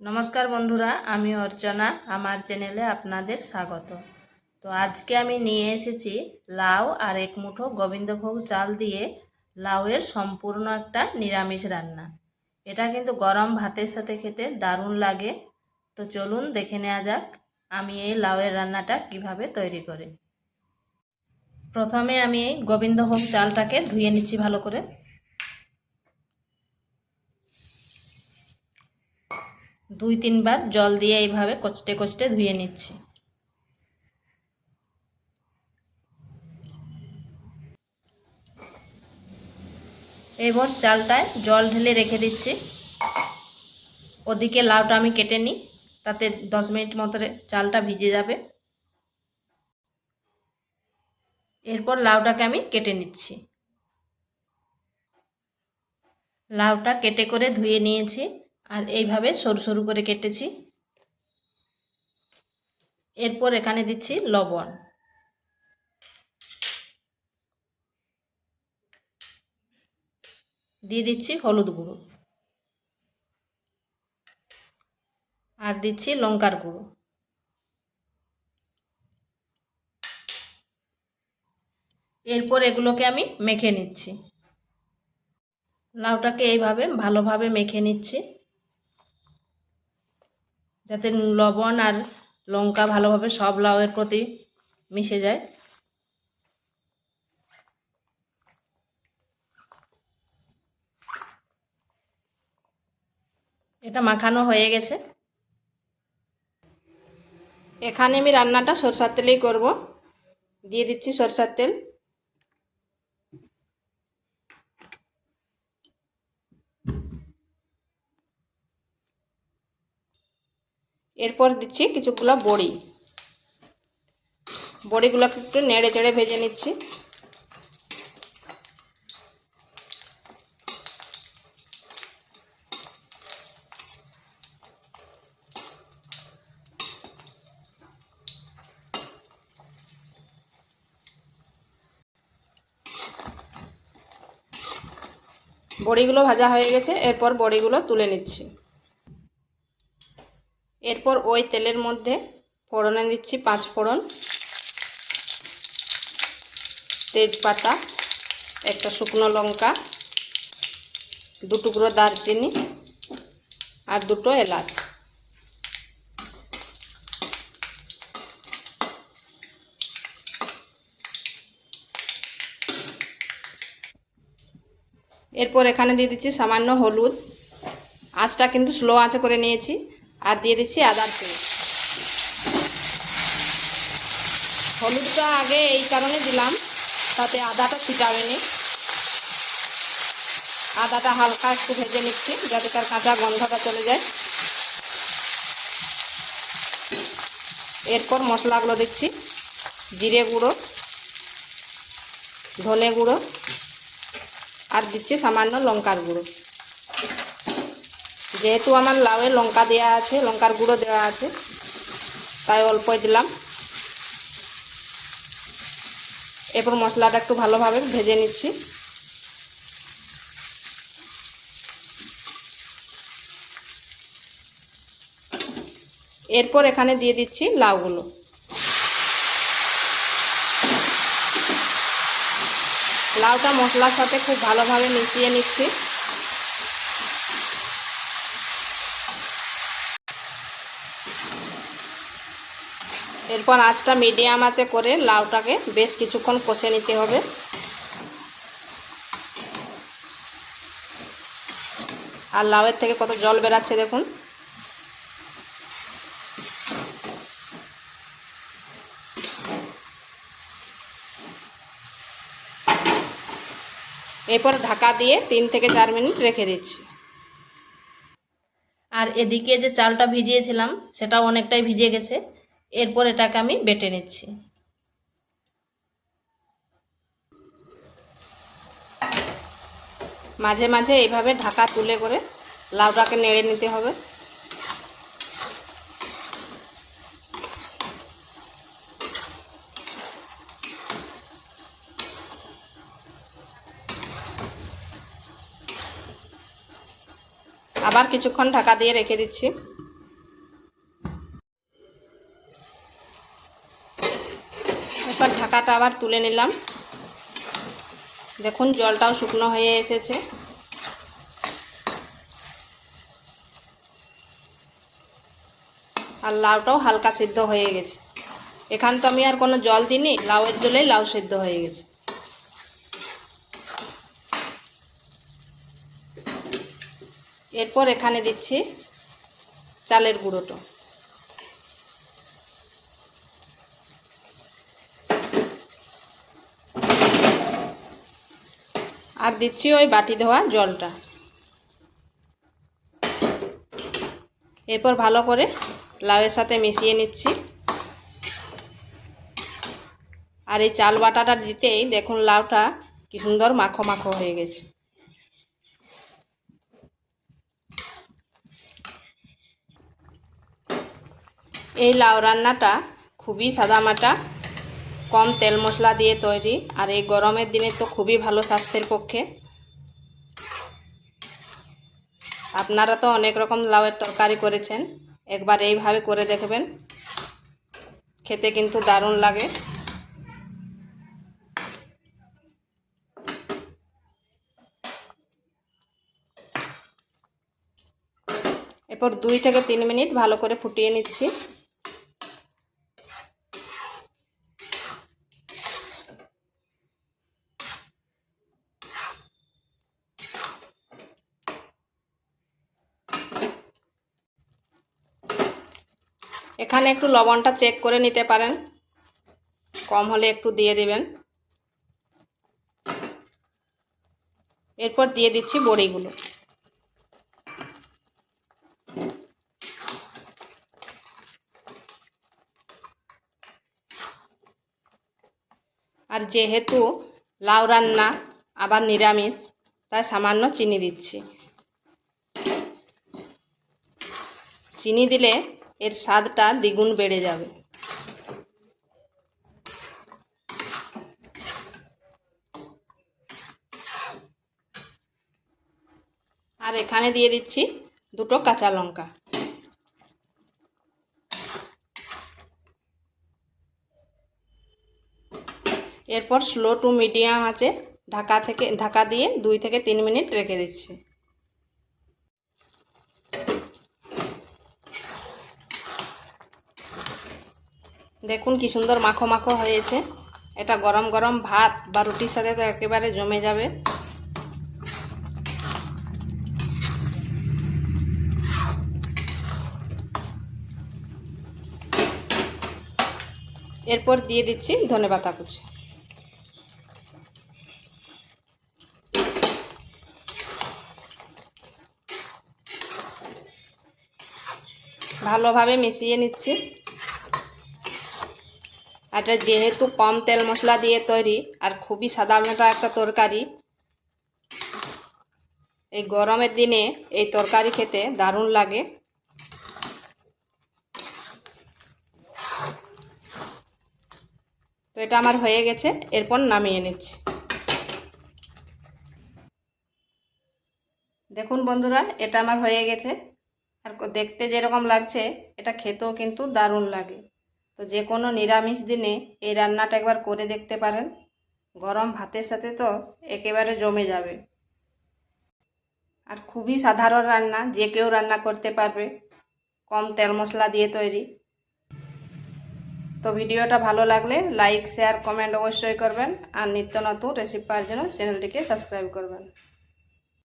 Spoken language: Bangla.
নমস্কার বন্ধুরা, আমি অর্চনা, আমার চ্যানেলে আপনাদের স্বাগত। তো আজকে আমি নিয়ে এসেছি লাউ আর এক মুঠো গোবিন্দভোগ চাল দিয়ে লাউয়ের সম্পূর্ণ একটা নিরামিষ রান্না। এটা কিন্তু গরম ভাতের সাথে খেতে দারুণ লাগে। তো চলুন দেখে নেওয়া যাক আমি এই লাউয়ের রান্নাটা কীভাবে তৈরি করি। প্রথমে আমি এই গোবিন্দভোগ চালটাকে ধুয়ে নিচ্ছি ভালো করে। দুই তিনবার জল দিয়ে এইভাবে কচটে কচটে ধুয়ে নিচ্ছি। এবার চালটায় জল ঢেলে রেখে দিচ্ছি। ওদিকে লাউটা আমি কেটে নিই, তাতে দশ মিনিট মতো চালটা ভিজে যাবে। এরপর লাউটাকে আমি কেটে নিচ্ছি। লাউটা কেটে করে ধুয়ে নিয়েছি। আর এইভাবে সরু সরু করে কেটেছি। এরপর এখানে দিচ্ছি লবণ। দিয়ে দিচ্ছি হলুদ গুঁড়ো। আর দিচ্ছি লঙ্কার গুঁড়ো। এরপর এগুলোকে আমি মেখে নিচ্ছি। লাউটাকে এইভাবে ভালোভাবে মেখে নিচ্ছি। যাতে লবণ আর লঙ্কা ভালোভাবে সব লাউয়ের প্রতি মিশে যায়। এটা মাখানো হয়ে গেছে। এখানে আমি রান্নাটা সরষার তেলেই করব। দিয়ে দিচ্ছি সরষার তেল। এরপর দিচ্ছি কিছুগুলো বড়ি। বড়িগুলোকে একটু নেড়ে চেড়ে ভেজে নিচ্ছি। বড়িগুলো ভাজা হয়ে গেছে, এরপর বড়িগুলো তুলে নিচ্ছি। এরপর ওই তেলের মধ্যে ফোড়নে দিচ্ছি পাঁচ ফোড়ন, তেজপাতা, একটা শুকনো লঙ্কা, দু টুকরো দারচিনি আর দুটো এলাচ। এরপর এখানে দিয়ে দিচ্ছি সামান্য হলুদ। আঁচটা কিন্তু স্লো আঁচে করে নিয়েছি। আর দিয়ে দিচ্ছি আদার পেস্ট। হলুদটা আগে এই কারণে দিলাম, তাতে আদাটা ছিটাবে নি। আদাটা হালকা একটু ভেজে নিচ্ছি, যাতে তার কাঁচা গন্ধটা চলে যায়। এরপর মশলাগুলো দিচ্ছি, জিরে গুঁড়ো, ধনে গুঁড়ো, আর দিচ্ছি সামান্য লঙ্কার গুঁড়ো। যেহেতু আমার লাউয়ে লঙ্কা দেওয়া আছে, লঙ্কার গুঁড়ো দেওয়া আছে, তাই অল্পই দিলাম। এরপর মশলাটা একটু ভালোভাবে ভেজে নিচ্ছি। এরপর এখানে দিয়ে দিচ্ছি লাউগুলো। লাউটা মশলার সাথে খুব ভালোভাবে মিশিয়ে নিচ্ছি। এরপর আঁচটা মিডিয়াম আঁচে করে লাউটাকে বেশ কিছুক্ষণ কষে নিতে হবে। আর লাউয়ের থেকে কত জল বেরাচ্ছে দেখুন। এরপর ঢাকা দিয়ে তিন থেকে চার মিনিট রেখে দিচ্ছি। আর এদিকে যে চালটা ভিজিয়েছিলাম, সেটাও অনেকটাই ভিজে গেছে। এরপর এটাকে আমি বেটে নিচ্ছি। মাঝে মাঝে এইভাবে ঢাকা তুলে করে লাউটাকে নেড়ে নিতে হবে। আবার কিছুক্ষণ ঢাকা দিয়ে রেখে দিচ্ছি। আবার তুলে নিলাম। দেখুন, জলটাও শুকনো হয়ে এসেছে। আর লাউটাও হালকা সিদ্ধ হয়ে গেছে। এখান তো আমি আর কোনো জল দিইনি, লাউয়ের জলেই লাউ সিদ্ধ হয়ে গেছে। এরপর এখানে দিচ্ছি চালের গুঁড়োটা। আর দিচ্ছি ওই বাটি ধোয়া জলটা। এরপর ভালো করে লাউয়ের সাথে মিশিয়ে নিচ্ছি। আর এই চাল বাটাটা দিতেই দেখুন লাউটা কি সুন্দর মাখো মাখো হয়ে গেছে। এই লাউ রান্নাটা খুবই সাদামাটা কম তেল মশলা দিয়ে তৈরি। আর এই গরমের দিনে তো খুবই ভালো স্বাস্থ্যের পক্ষে। আপনারা তো অনেক রকম লাউয়ের তরকারি করেছেন। একবার এইভাবে করে দেখবেন। খেতে কিন্তু দারুণ লাগে। এরপর দুই থেকে তিন মিনিট ভালো করে ফুটিয়ে নিচ্ছি। এখানে একটু লবণটা চেক করে নিতে পারেন। কম হলে একটু দিয়ে দিবেন। এরপর দিয়ে দিচ্ছি বড়িগুলো। আর যেহেতু লাউ রান্না আবার নিরামিষ, তাই সামান্য চিনি দিচ্ছি। চিনি দিলে এর স্বাদটা দ্বিগুণ বেড়ে যাবে। আর এখানে দিয়ে দিচ্ছি দুটো কাঁচা লঙ্কা। এরপর স্লো টু মিডিয়াম আছে, ঢাকা থেকে, ঢাকা দিয়ে দুই থেকে তিন মিনিট রেখে দিচ্ছি। দেখুন কি সুন্দর মাখো মাখো হয়েছে। এটা গরম গরম ভাত বা রুটির সাথে তো একেবারে জমে যাবে। এরপর দিয়ে দিচ্ছি ধনে পাতা কুচি। ভালোভাবে মিশিয়ে নিচ্ছি। এটা যেহেতু কম তেল মশলা দিয়ে তৈরি আর খুবই মেটা একটা তরকারি, এই গরমের দিনে এই তরকারি খেতে দারুণ লাগে। তো এটা আমার হয়ে গেছে, এরপর নামিয়ে নিচ্ছি। দেখুন বন্ধুরা, এটা আমার হয়ে গেছে। আর দেখতে যেরকম লাগছে, এটা খেতেও কিন্তু দারুণ লাগে। তো যে কোনো নিরামিষ দিনে এই রান্নাটা একবার করে দেখতে পারেন। গরম ভাতের সাথে তো একেবারে জমে যাবে। আর খুবই সাধারণ রান্না, যে কেউ রান্না করতে পারবে। কম তেল মশলা দিয়ে তৈরি। তো ভিডিওটা ভালো লাগলে লাইক, শেয়ার, কমেন্ট অবশ্যই করবেন। আর নিত্য নতুন রেসিপি পাওয়ার জন্য চ্যানেলটিকে সাবস্ক্রাইব করবেন।